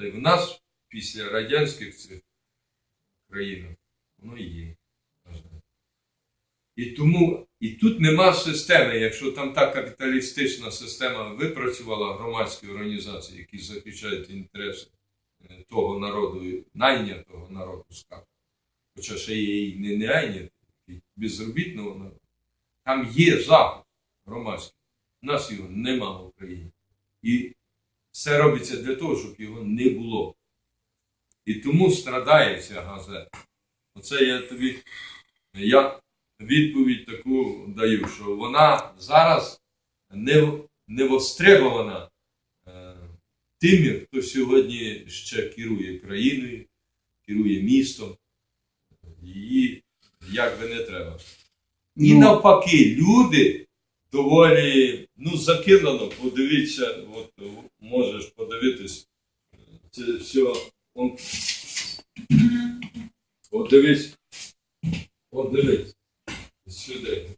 Та й в нас після радянських цих країн воно є. І тому і тут нема системи, якщо там та капіталістична система випрацювала громадські організації, які захищають інтереси е, того народу, найнятого народу, скажімо. Хоча ще є і не найнятий, і безробітного народу. Там є захист громадський. У нас його нема в Україні. І все робиться для того, щоб його не було. І тому страдає ця газета. Оце я тобі я відповідь таку даю, що вона зараз не, не востребована е, тими, хто сьогодні ще керує країною, керує містом. Її як би не треба. І Ну. навпаки, люди доволі ну, закинано, подивіться, от можеш подивитись, це все. Он... От дивись, от дивись, сюди.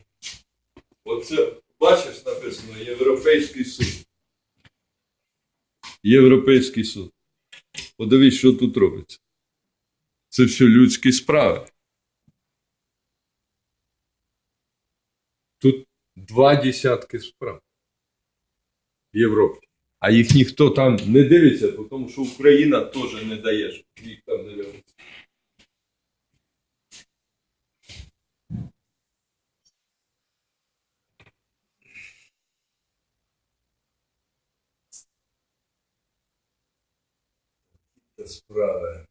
Оце, бачиш, написано Європейський суд. Європейський суд. Подивись, що тут робиться. Це все людські справи. Тут два десятки справ в Європі. А їх ніхто там не дивиться, тому що Україна теж не дає, щоб їх там дивилися. Справи.